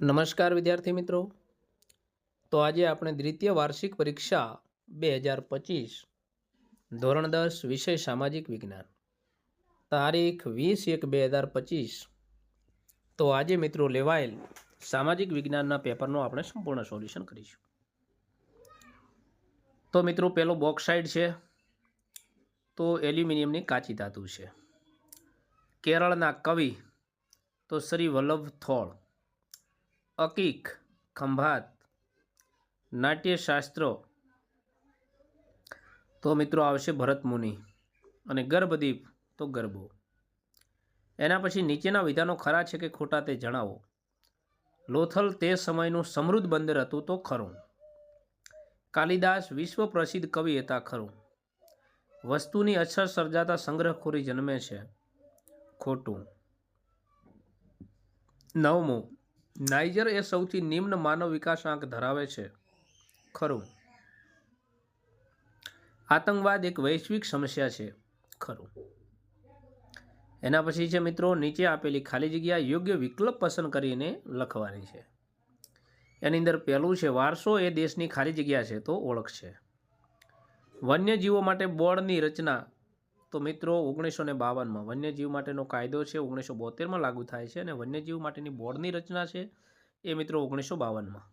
નમસ્કાર વિદ્યાર્થી મિત્રો. તો આજે આપણે દ્વિતીય વાર્ષિક પરીક્ષા બે હજાર પચીસ, ધોરણ દસ, વિષય સામાજિક વિજ્ઞાન, તારીખ વીસ એક બે હજાર પચીસ. તો આજે મિત્રો લેવાયેલ સામાજિક વિજ્ઞાનના પેપરનું આપણે સંપૂર્ણ સોલ્યુશન કરીશું. તો મિત્રો પેલો બોક્સાઇડ છે. તો એલ્યુમિનિયમની કાચી ધાતુ છે. કેરળના કવિ તો શ્રી વલ્લભ થોળ. અકીક, ખંભાત, નાટ્યશાસ્ત્રો. તો મિત્રો આવશે ભરત મુનિ અને ગર્ભદીપ તો ગરબો એના પછી નીચેના વિધાનો ખરા છે કે ખોટા તે જણાવો. લોથલ તે સમયનું સમૃદ્ધ બંદર હતું તો ખરું. કાલિદાસ વિશ્વ પ્રસિદ્ધ કવિ હતા ખરું. વસ્તુની અછત સર્જાતા સંગ્રહખોરી જન્મે છે. ખોટું. નવમું. નાઇજર એ સૌથી નિમ્ન માનવ વિકાસાંક ધરાવે છે. ખરું. આતંકવાદ એક વૈશ્વિક સમસ્યા છે. ખરું. એના પછી છે મિત્રો, નીચે આપેલી ખાલી જગ્યા યોગ્ય વિકલ્પ પસંદ કરીને લખવાની છે. એની અંદર પહેલું છે, વારસો એ દેશની ખાલી જગ્યા છે, તો ઓળખ છે. વન્યજીવો માટે બોર્ડની રચના તો મિત્રો ઓગણીસો ને બાવનમાં વન્યજીવ માટેનો કાયદો છે, ઓગણીસો બોતેરમાં લાગુ થાય છે અને વન્યજીવ માટેની બોર્ડની રચના છે એ મિત્રો ઓગણીસો બાવનમાં.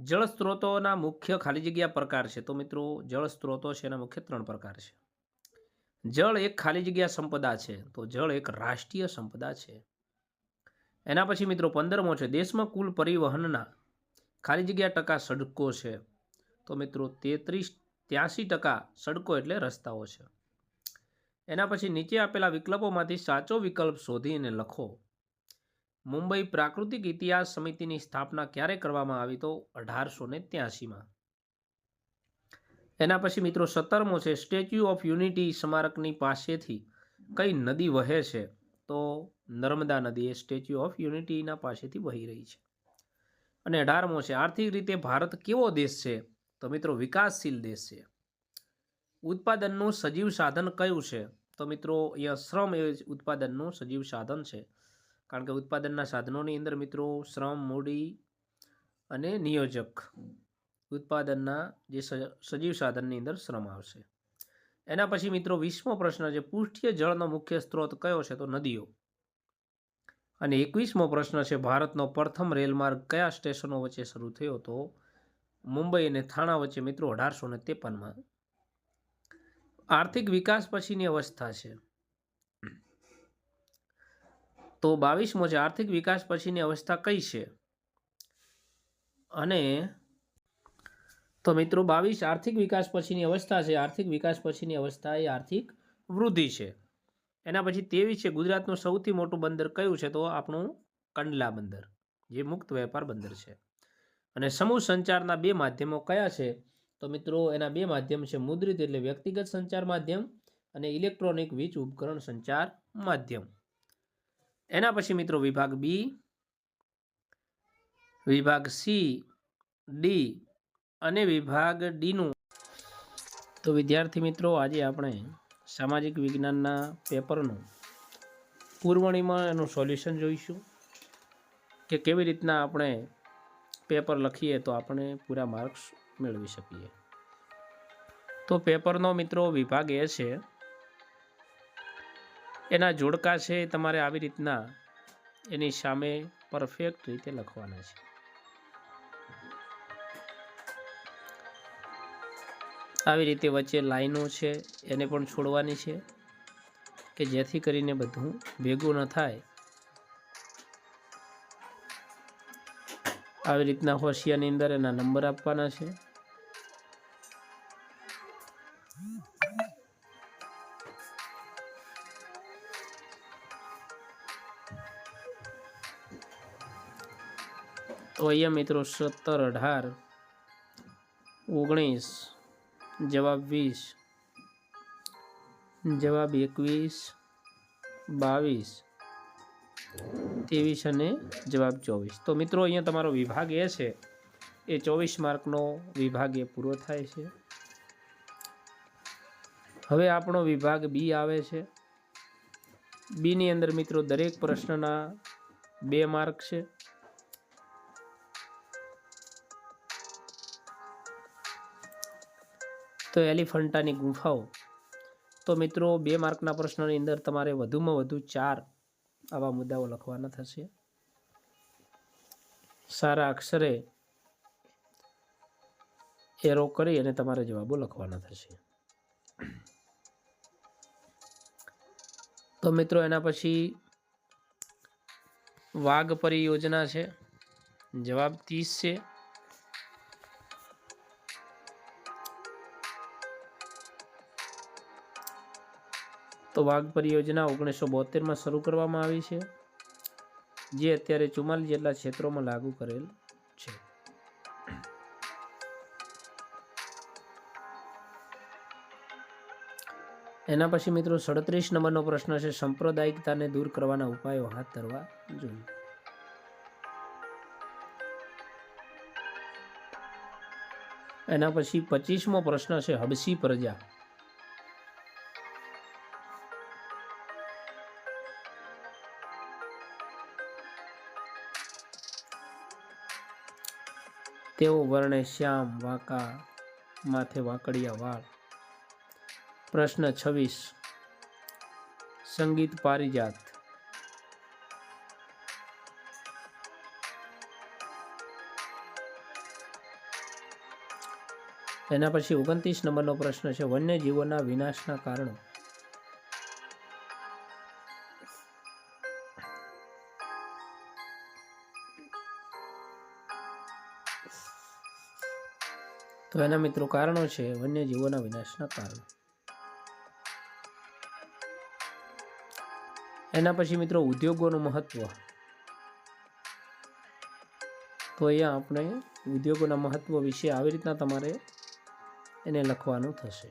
જળ સ્ત્રોતોના મુખ્ય ખાલી જગ્યા પ્રકાર છે. તો મિત્રો જળ સ્ત્રોતો છે એના મુખ્ય ત્રણ પ્રકાર છે. જળ એક ખાલી જગ્યા સંપદા છે. તો જળ એક રાષ્ટ્રીય સંપદા છે. એના પછી મિત્રો પંદરમો છે, દેશમાં કુલ પરિવહનના ખાલી જગ્યા ટકા સડકો છે. તો મિત્રો તેત્રીસ, ત્યાંસી ટકા સડકો એટલે રસ્તાઓ છે. એના પછી નીચે આપેલા વિકલ્પોમાંથી સાચો વિકલ્પ શોધીને લખો. મુંબઈ પ્રાકૃતિક ઇતિહાસ સમિતિની સ્થાપના ક્યારે કરવામાં આવી તો અઢારસો ને ત્યાસીમાં એના પછી મિત્રો સત્તરમો છે, સ્ટેચ્યુ ઓફ યુનિટી સ્મારકની પાસેથી કઈ નદી વહે છે? તો નર્મદા નદી એ સ્ટેચ્યુ ઓફ યુનિટીના પાસેથી વહી રહી છે. અને અઢારમો છે, આર્થિક રીતે ભારત કેવો દેશ છે? તો મિત્રો વિકાસશીલ દેશ છે. ઉત્પાદનનું સજીવ સાધન કયું છે? તો મિત્રો અહીંયા શ્રમ એ ઉત્પાદનનું સજીવ સાધન છે. કારણ કે ઉત્પાદનના સાધનોની અંદર મિત્રો, શ્રમ, મૂડી અને નિયોજક ઉત્પાદનના જે સજીવ સાધનની અંદર શ્રમ આવશે. એના પછી મિત્રો, વીસમો પ્રશ્ન છે, પૃષ્ઠીય જળનો મુખ્ય સ્ત્રોત કયો છે? તો નદીઓ. અને એકવીસમો પ્રશ્ન છે, ભારતનો પ્રથમ રેલમાર્ગ કયા સ્ટેશનો વચ્ચે શરૂ થયો? તો મુંબઈ અને થાણા વચ્ચે મિત્રો, અઢારસો ને ત્રેપનમાં. આર્થિક વિકાસ પછીની અવસ્થા છે. તો બાવીસમો છે, આર્થિક વિકાસ પછીની અવસ્થા કઈ છે? અને તો મિત્રો બાવીસ, આર્થિક વિકાસ પછીની અવસ્થા છે. આર્થિક વિકાસ પછીની અવસ્થા એ આર્થિક વૃદ્ધિ છે. એના પછી તેવીસ છે, ગુજરાતનું સૌથી મોટું બંદર કયું છે? તો આપણું કંડલા બંદર, જે મુક્ત વેપાર બંદર છે. અને સમૂહ સંચારના બે માધ્યમો કયા છે? તો મિત્રો, એના બે માધ્યમ છે. મુદ્રિત એટલે વ્યક્તિગત સંચાર માધ્યમ અને ઇલેક્ટ્રોનિક વીજ ઉપકરણ સંચાર માધ્યમ. એના પછી મિત્રો, વિભાગ બી, વિભાગ સી, ડી અને વિભાગ ડીનું. તો વિદ્યાર્થી મિત્રો, આજે આપણે સામાજિક વિજ્ઞાનના પેપરનું પૂર્વણીમાં એનું સોલ્યુશન જોઈશું કે કેવી રીતના આપણે પેપર લખીએ તો આપણે પૂરા માર્ક્સ મેળવી શકીએ. તો પેપરનો મિત્રો વિભાગ એ છે, એના જોડકા છે તમારે આવી રીતના એની સામે પરફેક્ટ રીતે લખવાના છે. આવી રીતે વચ્ચે લાઈનો છે, એને પણ છોડવાની છે, કે જેથી કરીને બધું ભેગું ન થાય. આવી રીતના હોશિયાની અંદર એના નંબર આપવાના છે. તો અહીંયા મિત્રો સત્તર અઢાર, ઓગણીસ, જવાબ વીસ, જવાબ એકવીસ, બાવીસ, ત્રેવીસ અને જવાબ ચોવીસ. તો મિત્રો અહીંયા તમારો વિભાગ એ છે, એ ચોવીસ માર્કનો વિભાગ એ પૂરો થાય છે. હવે આપણો વિભાગ બી આવે છે. બીની અંદર મિત્રો દરેક પ્રશ્નના બે માર્ક છે. તો એલિફન્ટાની ગુફાઓ. તો મિત્રો, બે માર્કના પ્રશ્નની અંદર તમારે વધુમાં વધુ ચાર આવા મુદ્દાઓ લખવાના થશે. સારા અક્ષરે એરો કરી અને તમારે જવાબો લખવાના થશે. તો મિત્રો, એના પછી વાઘ પરિયોજના છે. જવાબ ત્રીસ છે. તો વાઘ પરિયોજના ઓગણીસો બોતેરમાં શરૂ કરવામાં આવી છે, જે અત્યારે ચુમ્માલીસ જેટલા ક્ષેત્રોમાં લાગુ કરેલ છે. એના પછી મિત્રો સડત્રીસ નંબરનો પ્રશ્ન છે, સાંપ્રદાયિકતાને દૂર કરવાના ઉપાયો હાથ ધરવા જોઈએ. એના પછી પચીસમો પ્રશ્ન છે, હબસી પ્રજા. તેઓ વર્ણે શ્યામ, વાંકા માથે વાંકડિયા વાળ. પ્રશ્ન છવ્વીસ. સંગીત પારિજાત. એના પછી ઓગણત્રીસ નંબરનો પ્રશ્ન છે, વન્યજીવોના વિનાશના કારણો. તો એના મિત્રો કારણો છે વન્યજીવોના વિનાશના કારણો. એના પછી મિત્રો ઉદ્યોગોનું મહત્વ. તો અહીંયા આપણે ઉદ્યોગોના મહત્વ વિશે આવી રીતના તમારે એને લખવાનું થશે.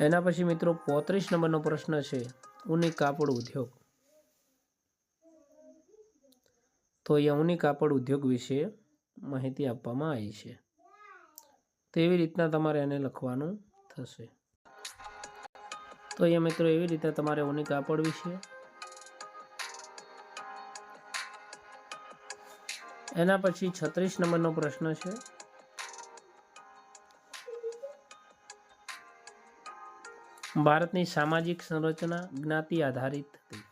એના પછી મિત્રો પોત્રીસ નંબરનો પ્રશ્ન છે ઊની કાપડ ઉદ્યોગ. તો યવની કાપડ ઉદ્યોગ વિશે માહિતી આપવામાં આવી છે. તો એવી રીતના તમારે એને લખવાનું થશે. તો અહીંયા મિત્રો એવી રીતે તમારે ઊની કાપડ વિશે એના પછી છત્રીસ નંબરનો પ્રશ્ન છે. ભારતની સામાજિક સંરચના જ્ઞાતિ આધારિત હતી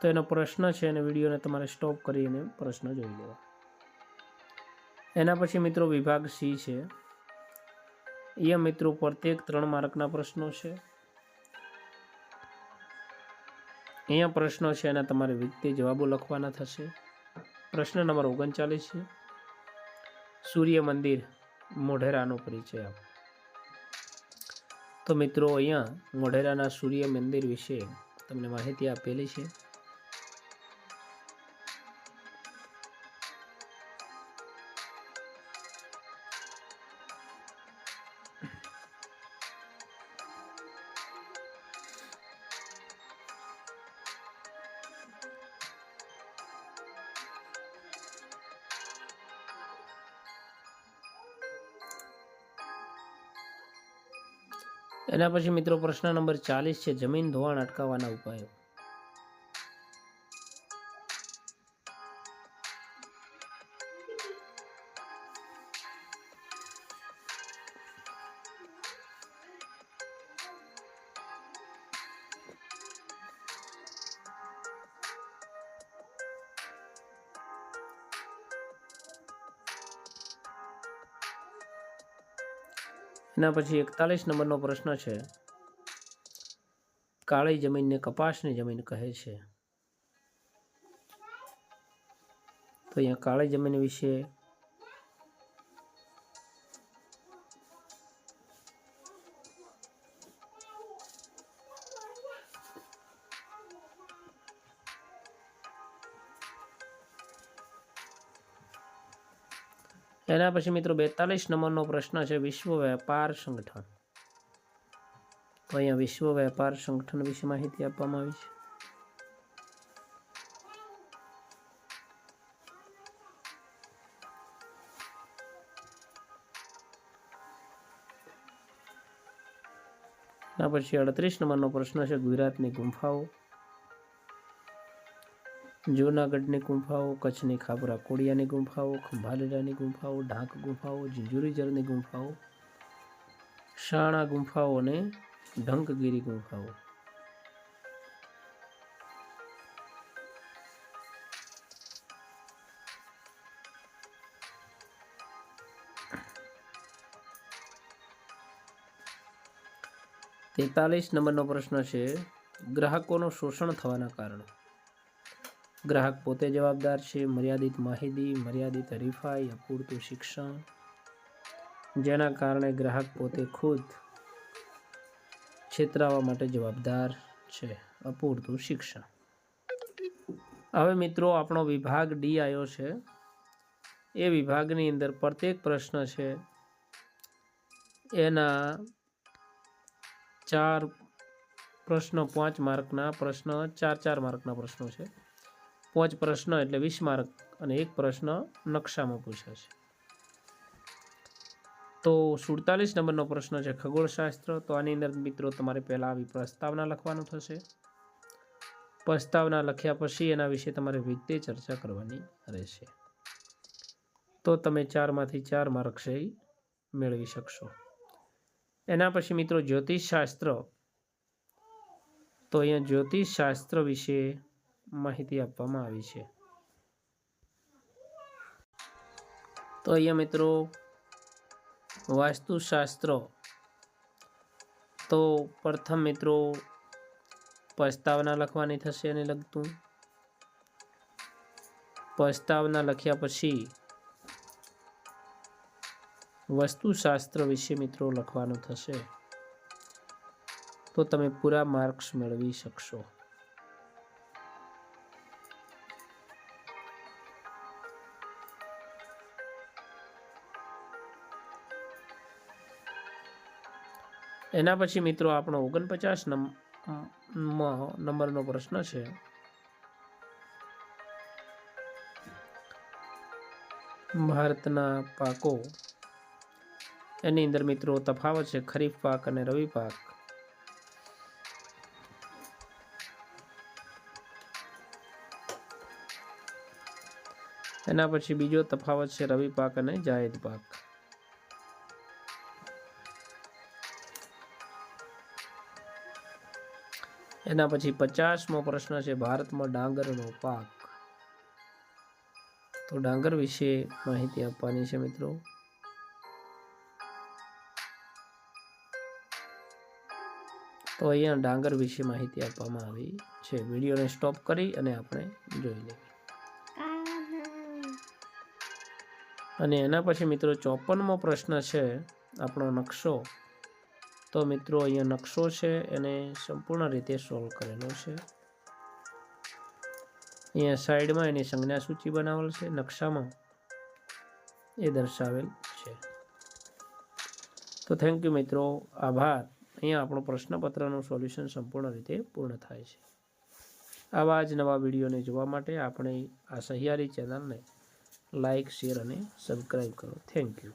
તો એનો પ્રશ્ન છે અને વિડીયોને તમારે સ્ટોપ કરીને પ્રશ્ન જોઈ લેવા. એના પછી મિત્રો વિભાગ સી છે. અહીંયા મિત્રો પ્રત્યેક ત્રણ માર્કના પ્રશ્નો છે. અહીંયા પ્રશ્નો છે એના તમારે વિગતે જવાબો લખવાના થશે. પ્રશ્ન નંબર ઓગણચાલીસ છે. સૂર્ય મંદિર મોઢેરાનો પરિચય આપો. તો મિત્રો અહીંયા મોઢેરાના સૂર્ય મંદિર વિશે તમને માહિતી આપેલી છે. એના પછી મિત્રો પ્રશ્ન નંબર ચાલીસ છે જમીન ધોવાણ અટકાવવાના ઉપાયો. એના પછી એકતાલીસ નંબરનો પ્રશ્ન છે. કાળી જમીનને કપાસની જમીન કહે છે. તો અહીંયા કાળી જમીન વિશે એના પછી મિત્રો બેતાલીસ નંબરનો પ્રશ્ન છે વિશ્વ વેપાર સંગઠન. તો અહીંયા વિશ્વ વેપાર સંગઠન વિશે માહિતી આપવામાં આવી છે. એના પછી અડત્રીસ નંબરનો પ્રશ્ન છે ગુજરાતની ગુંફાઓ. જૂનાગઢની ગુંફાઓ, કચ્છની ખાપરા કોડિયાની ગુંફાઓ ખંભાલેડાની ગુંફાઓ, ઢાંક ગુંફાઓ ઝિંઝુરીજરની ગુંફાઓ, શાણા ગુંફાઓ અને ઢંકગીરી ગુંફાઓ. તેતાલીસ નંબરનો પ્રશ્ન છે, ગ્રાહકોનું શોષણ થવાના કારણો. ગ્રાહક પોતે જવાબદાર છે, મર્યાદિત માહિતી, મર્યાદિત હરીફાઈ, અપૂરતું શિક્ષણ. જેના કારણે ગ્રાહક પોતે ખુદ છેતરાવા માટે જવાબદાર છે, અપૂરતું શિક્ષણ. હવે મિત્રો, આપણો વિભાગ ડી આવ્યો છે. એ વિભાગની અંદર પ્રત્યેક પ્રશ્ન છે. એના ચાર પ્રશ્નો પાંચ માર્કના પ્રશ્ન, ચાર ચાર માર્કના પ્રશ્નો છે. પાંચ પ્રશ્ન એટલે વીસ માર્ક અને એક પ્રશ્ન નકશામાં પૂછાશે તો સુડતાલીસ નંબરનો પ્રશ્ન છે ખગોળશાસ્ત્ર. તો આની અંદર મિત્રો તમારે પહેલાં આવી પ્રસ્તાવના લખવાનું થશે. પ્રસ્તાવના લખ્યા પછી એના વિશે તમારે વિગતે ચર્ચા કરવાની રહેશે. તો તમે ચારમાંથી ચાર માર્ક મેળવી શકશો. એના પછી મિત્રો જ્યોતિષશાસ્ત્ર. તો અહીંયા જ્યોતિષશાસ્ત્ર વિશે માહિતી આપવામાં આવી છે. તો અહીંયા મિત્રો, વાસ્તુશાસ્ત્ર. તો પ્રથમ મિત્રો પ્રસ્તાવના લખવાની થશે એને લગતું. પ્રસ્તાવના લખ્યા પછી, વસ્તુશાસ્ત્ર વિશે મિત્રો લખવાનું થશે. તો તમે પૂરા માર્ક્સ મેળવી શકશો. એના પછી મિત્રો આપણો ઓગણપચાસ નંબરનો પ્રશ્ન છે. ભારતના પાકો. એની અંદર મિત્રો તફાવત છે ખરીફ પાક અને રવિ પાક. એના પછી બીજો તફાવત છે રવિ પાક અને જાયદ પાક. એના પછી પચાસમો પ્રશ્ન છે ભારતમાં ડાંગરનો પાક. તો ડાંગર વિશે માહિતી આપવાની છે મિત્રો. તો અહીંયા ડાંગર વિશે માહિતી આપવામાં આવી છે. વિડીયોને સ્ટોપ કરી અને આપણે જોઈ લઈએ. અને એના પછી મિત્રો ચોપનમો પ્રશ્ન છે આપણો નકશો. તો મિત્રો અહીંયા નકશો છે, એને સંપૂર્ણ રીતે સોલ્વ કરેલો છે. અહીંયા સાઈડમાં એની સંજ્ઞા સૂચિ બનાવેલ છે, નકશામાં એ દર્શાવેલ છે. તો થેન્ક યુ મિત્રો, આભાર. અહીંયા આપણું પ્રશ્નપત્રનું સોલ્યુશન સંપૂર્ણ રીતે પૂર્ણ થાય છે. આવા જ નવા વિડીયોને જોવા માટે આપણે આ સહિયારી ચેનલને લાઇક શેર અને સબસ્ક્રાઈબ કરો. Thank you